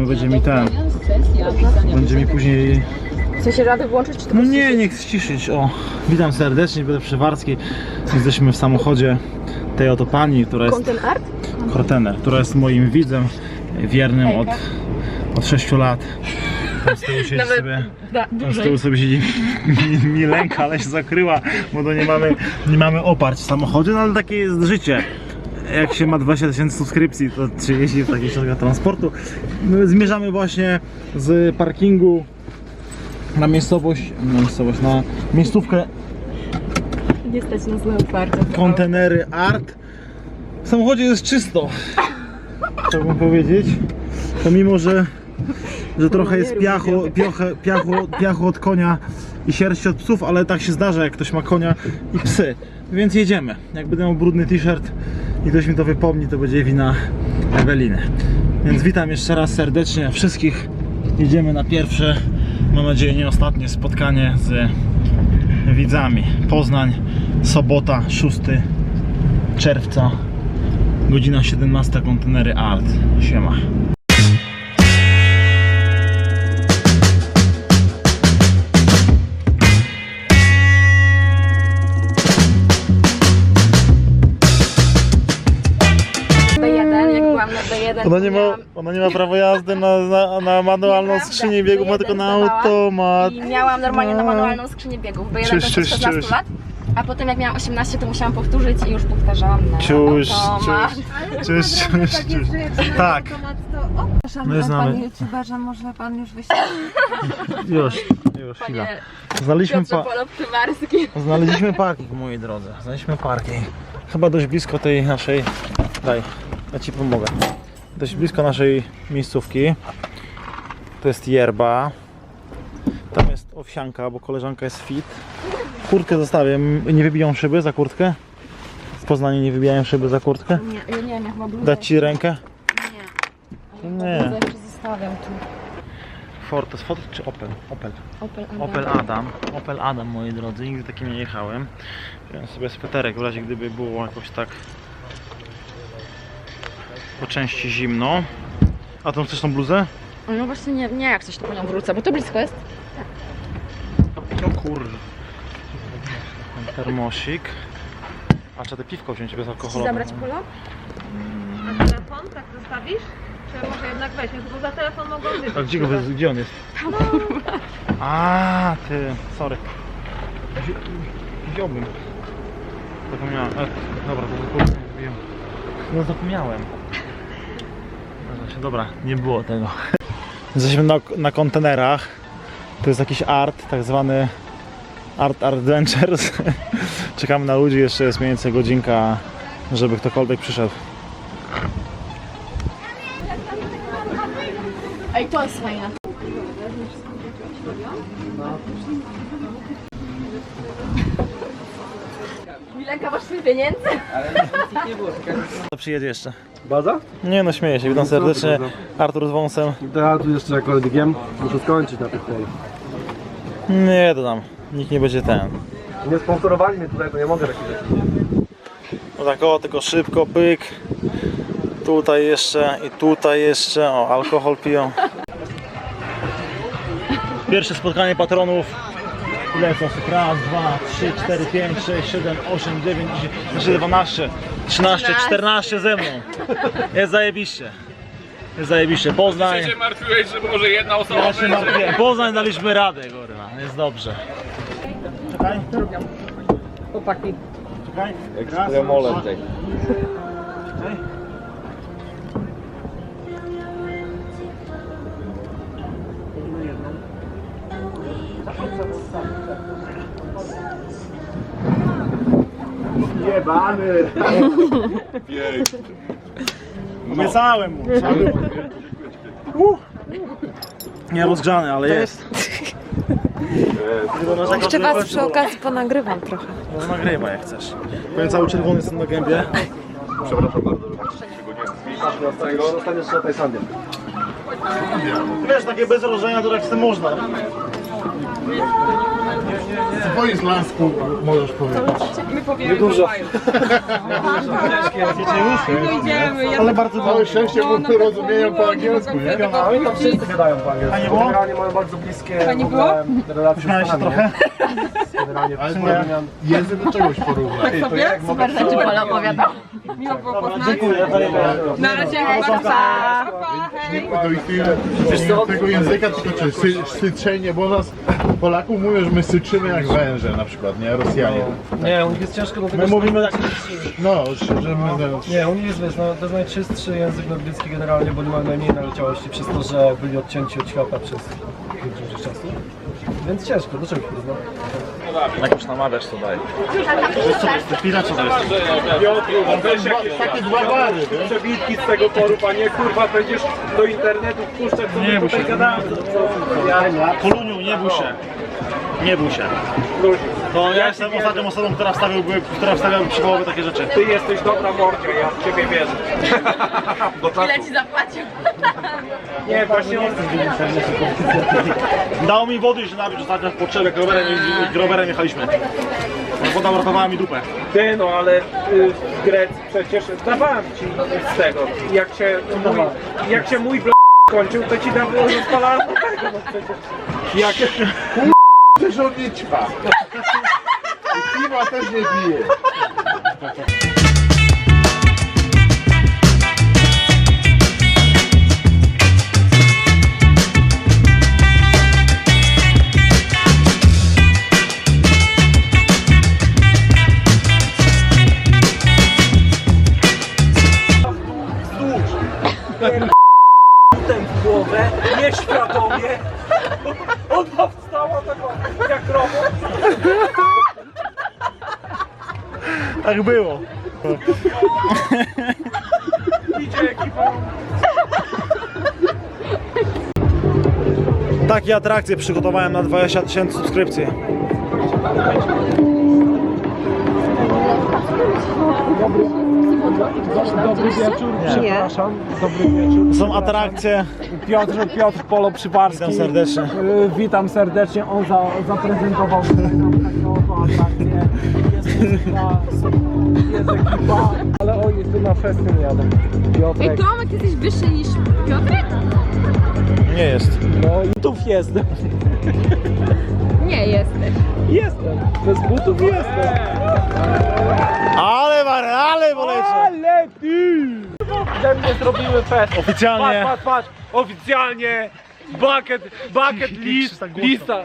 bo będzie mi ten, będzie mi później sensie radę włączyć, czy to No nie, nie chcę ściszyć. O, witam serdecznie, będę przy Warskiej. Jesteśmy w samochodzie tej oto pani, która jest Content art? Kortener, która jest moim widzem wiernym od, od 6 lat. Tam z tyłu siedzi sobie, Da, tam z dłużej. tyłu sobie siedzi mi, mi lęka, ale się zakryła, bo to nie mamy, nie mamy oparć w samochodzie, no ale takie jest życie. Jak się ma 20 tysięcy subskrypcji, to się jeździ w takiej środkach transportu. My zmierzamy właśnie z parkingu na miejscowość, na miejscowość, na miejscówkę Nie stać nas na otwarte. kontenery Art. W samochodzie jest czysto. Chciałbym powiedzieć. Pomimo, że, że trochę jest piachu, piachę, piachu, piachu od konia i sierści od psów, ale tak się zdarza, jak ktoś ma konia i psy. Więc jedziemy. Jak będę miał brudny t-shirt i ktoś mi to wypomni, to będzie wina Eweliny. Więc witam jeszcze raz serdecznie wszystkich. Jedziemy na pierwsze, mam nadzieję nie ostatnie spotkanie z widzami. Poznań, sobota, 6 czerwca, godzina 17, kontenery Art. Siema. B1, Ona nie ma, miałam- ona nie ma prawa jazdy na, na, na manualną Nieprawda. skrzynię biegów, ma B1 tylko na automat. I miałam normalnie na manualną skrzynię biegów. B1 Ciuś, to ciuś, 16 ciuś. lat. A potem jak miałam 18 to musiałam powtórzyć i już powtarzałam na Ciuś, automat. ciuś, ciuś, ciuś, ciuś. Tak, Przepraszam, My znamy. Panie youtuberze, może pan już wyjść? już, już, chwila. Panie Znaleźliśmy, Piotrze pa, Poloptymarski. znaleźliśmy parking, moi drodzy. Znaleźliśmy parking. Chyba dość blisko tej naszej, daj, ja Ci pomogę. Dość blisko naszej miejscówki. To jest yerba. Tam jest owsianka, bo koleżanka jest fit. Kurtkę zostawię. Nie wybiją szyby za kurtkę? W Poznaniu nie wybijają szyby za kurtkę? Nie, ja nie wiem, bluzę. Dać Ci rękę? Nie. Nie. Bluzę jeszcze zostawiam tu. Ford, to jest Ford czy Opel? Opel. Opel Adam. Opel Adam. Opel Adam, moi drodzy. Nigdy takim nie jechałem. Wziąłem sobie sweterek w razie gdyby było jakoś tak po części zimno. A tą chcesz tą bluzę? No właśnie nie, nie jak coś to po nią wrócę, bo to blisko jest. No kurde. Termosik. A trzeba te piwko wziąć Chcesz bezalkoholowe. zabrać polo? A telefon tak zostawisz? Czy może jednak weźmiesz? Bo za telefon mogą wyjść. A gdzie, go, wez- gdzie on jest? A ty, sorry. Wzi- Wziąłbym. Zapomniałem. E, dobra, to wiem. No zapomniałem. Dobra, nie było tego. Jesteśmy na, na kontenerach. To jest jakiś art, tak zwany Art Adventures. Czekamy na ludzi, jeszcze jest mniej więcej godzinka, żeby ktokolwiek przyszedł. Ej, to jest fajne. Milenka, masz sobie pieniędzy? Kto przyjedzie jeszcze? Baza? Nie no, śmieję się. Witam serdecznie. bardzo. Artur z wąsem. Ja tu jeszcze jak muszę skończyć na tych polu. Nie dodam. Nikt nie będzie ten. Nie sponsorowali mnie tutaj, to nie mogę takich rzeczy. No tak o, tylko szybko, pyk. Tutaj jeszcze i tutaj jeszcze. O, alkohol piją. Pierwsze spotkanie patronów. Ile są? Raz, dwa, trzy, cztery, pięć, sześć, siedem, osiem, dziewięć, dziesięć, znaczy 12, 13, 14 ze mną. Jest zajebiście. Jest zajebiście. Poznań. się martwiłeś, że może jedna osoba Ja się martwiłem. Poznań daliśmy radę, kurwa. Jest dobrze. Czekaj. Chłopaki. Czekaj. Ekstremole tutaj. Jebany! Obiecałem mu. Uh. Nie rozgrzany, ale jest. Jeszcze was przy okazji ponagrywam trochę. No, nagrywa jak chcesz. Powiem cały czerwony jestem na gębie. Tego dostaniesz na Tajslandię. Wiesz, takie bez rożenia to tak sobie można. Co laska? angielsku możesz powiedzieć? My powiemy Dużo. Ale bardzo. Całe szczęście, bo my rozumieją po angielsku, nie? No oni tam wszyscy gadają po angielsku. A nie było? Generalnie mają bardzo bliskie Pani w ogóle relacje z Stanami, trochę? nie? Generalnie Ale język do czegoś porównać. To jak mogę Super rzeczy Pola opowiada. Miło było poznać. dziękuję. Na razie, bardzo pa. Hej. To i tyle tego języka, tylko czy sy, syczenie, bo nas Polaków mówią, że my syczymy jak węże na przykład, nie? Rosjanie. Nie, u nich jest ciężko do tego My mówimy tak. No, szczerze mówiąc. Nie, u nich jest, wiesz, no, to jest najczystszy język nordycki generalnie, bo nie mają najmniej naleciałości przez to, że byli odcięci od świata przez większość czasu. Więc ciężko, do czego się znam? Jak już namawiasz to daj. Chwila, co to jest? Takie dwa bary, nie? przebitki z tego forum, a nie kurwa będziesz do internetu wpuszczać, co Nie my tutaj gadamy. Poluniu, nie bój się. Nie bój się. To ja jestem ostatnią osobą, która wstawiłby, która wstawiałaby przy połowie takie rzeczy. Ty jesteś dobra mordzia, ja w ciebie wierzę. Ile ci zapłacił? Nie, właśnie on... Dało mi wody, że nabić ostatnio w potrzebę, jak rowerem, rowerem jechaliśmy. Woda uratowała mi dupę. Ty no, ale y, w Grecji przecież dawałem ci z tego. Jak się mój, jak się mój bl... kończył, to ci dawało rozpalałem do tego, no przecież. Jak... Przecież on nie. I piwa też nie pije. ten w głowę, nieświadomie. Ona wstała robot. Tak było. Idzie ekipa. Takie atrakcje przygotowałem na 20 tysięcy subskrypcji. Dobry wieczór, przepraszam. Dobry wieczór. Są atrakcje. Piotr, Piotr Polo Przywarski. Witam serdecznie. Y, Witam serdecznie. On za, zaprezentował tutaj nam taką oto atrakcję. Jest muzyka, jest ekipa, ale oni tu na festyn jadą. Ej, Piotrek. Tomek, jesteś wyższy niż Piotrek? Nie jest. No i tu jestem. Nie jesteś. Jestem. Bez butów jestem. Ale ale bolecie. Ale ty! Ze mnie zrobiły fest. Oficjalnie. Patrz, patrz, patrz. Oficjalnie bucket, bucket list, tak lista.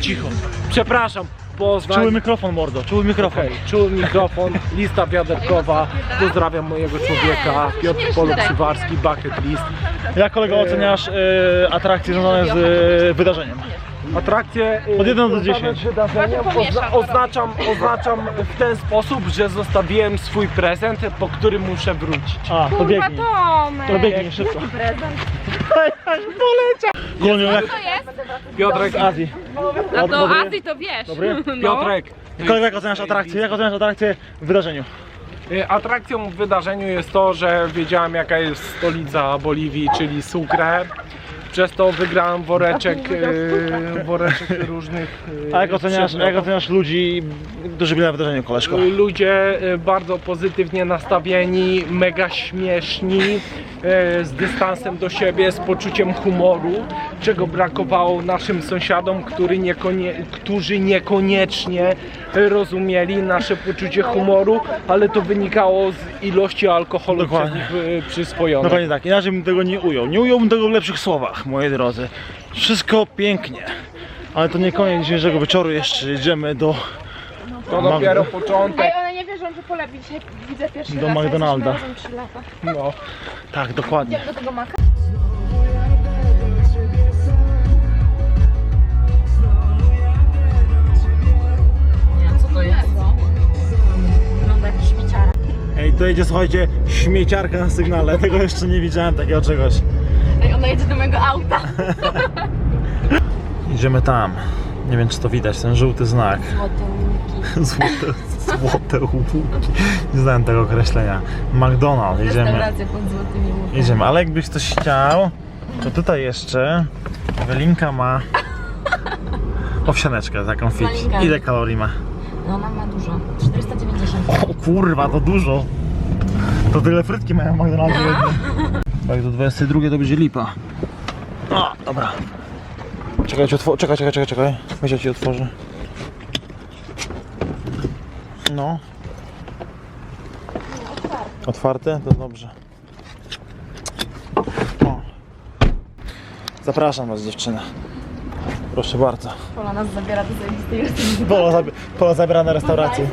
Cicho. Przepraszam. Poznań. Czuły mikrofon, mordo. Czuły mikrofon. Okej, czuły mikrofon, lista wiaderkowa. Pozdrawiam mojego człowieka, Piotr Polo Przywarski, bucket list. Jak kolego oceniasz e, atrakcje związane z e, wydarzeniem? Atrakcje y, Od 1 do związane 10. z wydarzeniem ozna oznaczam, oznaczam w ten sposób, że zostawiłem swój prezent, po który muszę wrócić. A, to biegnij. Tomek. To biegnij szybko. Prezent. Koloniu, jak To jest? Piotrek, z Azji. A to Dobry? Azji to wiesz. Dobry? No. Piotrek. Kolego, jak oceniasz atrakcje? Jak oceniasz atrakcje w wydarzeniu? Y, Atrakcją w wydarzeniu jest to, że wiedziałem jaka jest stolica Boliwii, czyli Sucre. Przez to wygrałem woreczek, y, woreczek różnych. y, A jak oceniasz, przedmiotów. jak oceniasz ludzi, którzy byli na wydarzeniu, koleżko? Ludzie y, bardzo pozytywnie nastawieni, mega śmieszni, y, z dystansem do siebie, z poczuciem humoru, czego brakowało naszym sąsiadom, który niekonie, którzy niekoniecznie rozumieli nasze poczucie humoru, ale to wynikało z ilości alkoholu Dokładnie. nich y, przyswojonej. Dokładnie tak, inaczej bym tego nie ujął. Nie ująłbym tego w lepszych słowach, moi drodzy. Wszystko pięknie. Ale to nie koniec dzisiejszego wieczoru, jeszcze jedziemy do, To Magdy. dopiero początek. Ej, one nie wierzą, że polewi dzisiaj widzę pierwszy Do raz. a McDonalda. jesteśmy razem trzy lata. No. tak, dokładnie. Do tego maka. Co to jest? Wygląda jak śmieciara. Ej, to jedzie, słuchajcie, śmieciarka na sygnale. Tego jeszcze nie widziałem, takiego czegoś. Ej, ona jedzie do mojego auta. Idziemy tam. Nie wiem, czy to widać, ten żółty znak. Złote, złote łuki. Nie znałem tego określenia. McDonald's, jedziemy. Restauracja pod złotymi łukami. Jedziemy, ale jakbyś coś chciał, to tutaj jeszcze Ewelinka ma owsianeczkę taką fit. Malinkami. Ile kalorii ma? No ona ma dużo. 490. O kurwa, to dużo. To tyle frytki mają w McDonaldzie jedne. Jak do 22 to będzie lipa. A, dobra. Czekaj, ci otwo- czekaj, czekaj, czekaj, czekaj. Ja ci otworzę. No. Otwarte? To dobrze. O. Zapraszam was dziewczyny. Proszę bardzo. Pola nas zabiera do zajebistej restauracji. Polo, zabi- Polo zabiera na restaurację.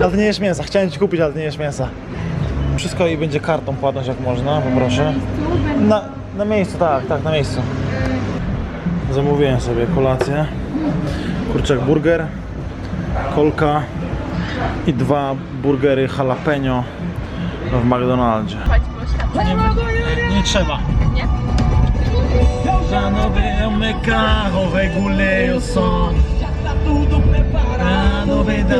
Ale ty nie jesz mięsa. Chciałem ci kupić, ale ty nie jesz mięsa. Wszystko i będzie kartą płatność jak można, poproszę. Na, na miejscu, tak, tak, na miejscu. Zamówiłem sobie kolację. Kurczak burger, kolka i dwa burgery jalapeno w McDonaldzie. Nie, nie trzeba. Nie? Já não vem meu carro, regulei o som. Novena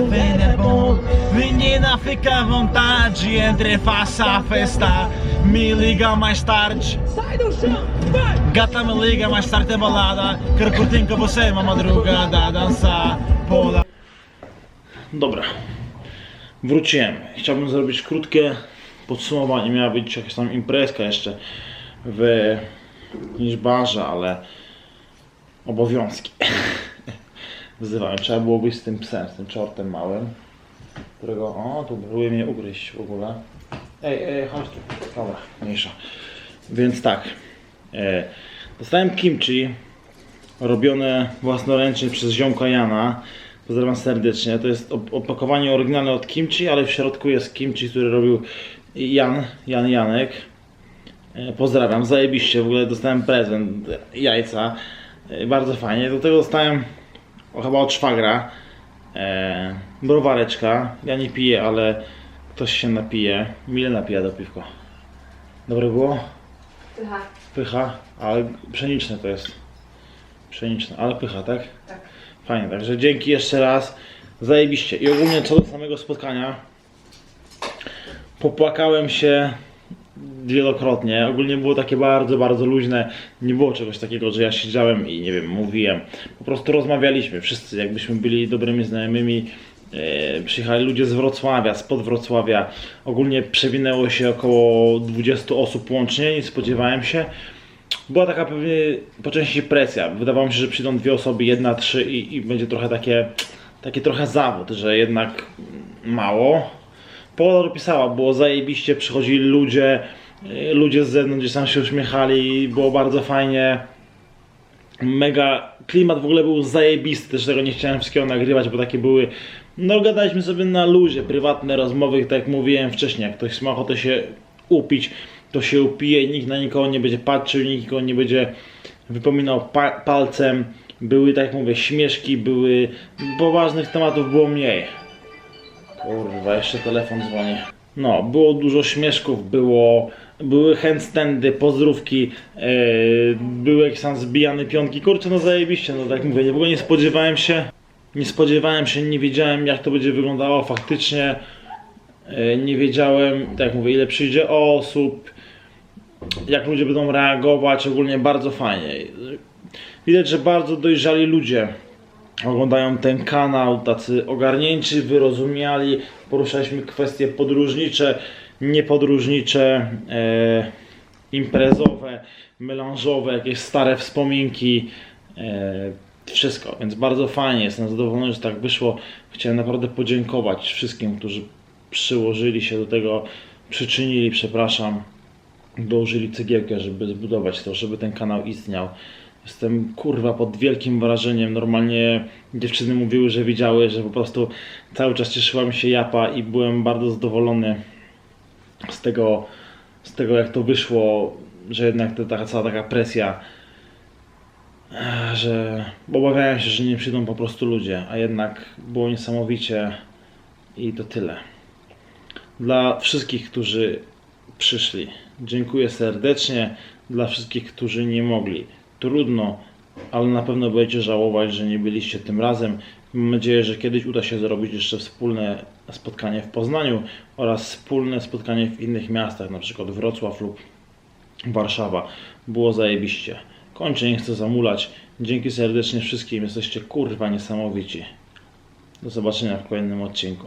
vem é bom. Menina, fica à vontade, entre faça a festa. Me liga mais tarde. Gata me liga mais tarde, tem balada. Quero curtir com você uma madrugada, dançar pola. Dobra, wróciłem. Chciałbym zrobić krótkie podsumowanie. Miała być jakaś tam imprezka jeszcze w niż barze, ale obowiązki wzywałem. Trzeba było być z tym psem, z tym czortem małym, którego, o, tu próbuje mnie ugryźć w ogóle. Ej, ej, chodź tu. Dobra, mniejsza. Więc tak, e, dostałem kimchi robione własnoręcznie przez ziomka Jana. Pozdrawiam serdecznie. To jest op- opakowanie oryginalne od kimchi, ale w środku jest kimchi, który robił Jan, Jan Janek. E, Pozdrawiam, zajebiście, w ogóle dostałem prezent, jajca, E, bardzo fajnie. Do tego dostałem o, chyba od szwagra e, browareczka. Ja nie piję, ale ktoś się napije. Mile napija do piwko. Dobre było? Pycha. Pycha, ale pszeniczne to jest. Pszeniczne, ale pycha, tak? Tak. Fajnie, także dzięki jeszcze raz. Zajebiście. I ogólnie co do samego spotkania. Popłakałem się wielokrotnie. Ogólnie było takie bardzo, bardzo luźne. Nie było czegoś takiego, że ja siedziałem i nie wiem, mówiłem. Po prostu rozmawialiśmy wszyscy, jakbyśmy byli dobrymi znajomymi. E, przyjechali ludzie z Wrocławia, spod Wrocławia. Ogólnie przewinęło się około 20 osób łącznie, nie spodziewałem się. Była taka pewnie po części presja. Wydawało mi się, że przyjdą dwie osoby, jedna, trzy i, i będzie trochę takie, takie trochę zawód, że jednak mało. Pogoda dopisała, było zajebiście, przychodzili ludzie, y, ludzie z zewnątrz gdzieś tam się uśmiechali, było bardzo fajnie. Mega, klimat w ogóle był zajebisty, też tego nie chciałem wszystkiego nagrywać, bo takie były, no gadaliśmy sobie na luzie, prywatne rozmowy, tak jak mówiłem wcześniej, jak ktoś ma ochotę się upić, to się upije, nikt na nikogo nie będzie patrzył, nikt nikogo nie będzie wypominał pa palcem. Były, tak jak mówię, śmieszki, były, poważnych tematów było mniej. Kurwa, jeszcze telefon dzwoni. No, było dużo śmieszków, było, były handstandy, pozdrówki, yy, były jakieś tam zbijane pionki. Kurczę, no zajebiście, no tak jak mówię, w ogóle nie spodziewałem się, nie spodziewałem się, nie wiedziałem jak to będzie wyglądało faktycznie. Yy, nie wiedziałem, tak jak mówię, ile przyjdzie osób, jak ludzie będą reagować, ogólnie bardzo fajnie. Widać, że bardzo dojrzali ludzie oglądają ten kanał, tacy ogarnięci, wyrozumiali. Poruszaliśmy kwestie podróżnicze, niepodróżnicze, e, imprezowe, melanżowe, jakieś stare wspominki. E, wszystko, więc bardzo fajnie. Jestem zadowolony, że tak wyszło. Chciałem naprawdę podziękować wszystkim, którzy przyłożyli się do tego, przyczynili, przepraszam, dołożyli cegiełkę, żeby zbudować to, żeby ten kanał istniał. Jestem kurwa pod wielkim wrażeniem. Normalnie dziewczyny mówiły, że widziały, że po prostu cały czas cieszyła mi się japa i byłem bardzo zadowolony z tego, z tego jak to wyszło, że jednak ta, cała taka presja, eh, że obawiałem się, że nie przyjdą po prostu ludzie, a jednak było niesamowicie i to tyle. Dla wszystkich, którzy przyszli, dziękuję serdecznie. Dla wszystkich, którzy nie mogli, trudno, ale na pewno będziecie żałować, że nie byliście tym razem. Mam nadzieję, że kiedyś uda się zrobić jeszcze wspólne spotkanie w Poznaniu oraz wspólne spotkanie w innych miastach, przykład Wrocław lub Warszawa. Było zajebiście. Kończę, nie chcę zamulać. Dzięki serdecznie wszystkim, jesteście kurwa niesamowici. Do zobaczenia w kolejnym odcinku.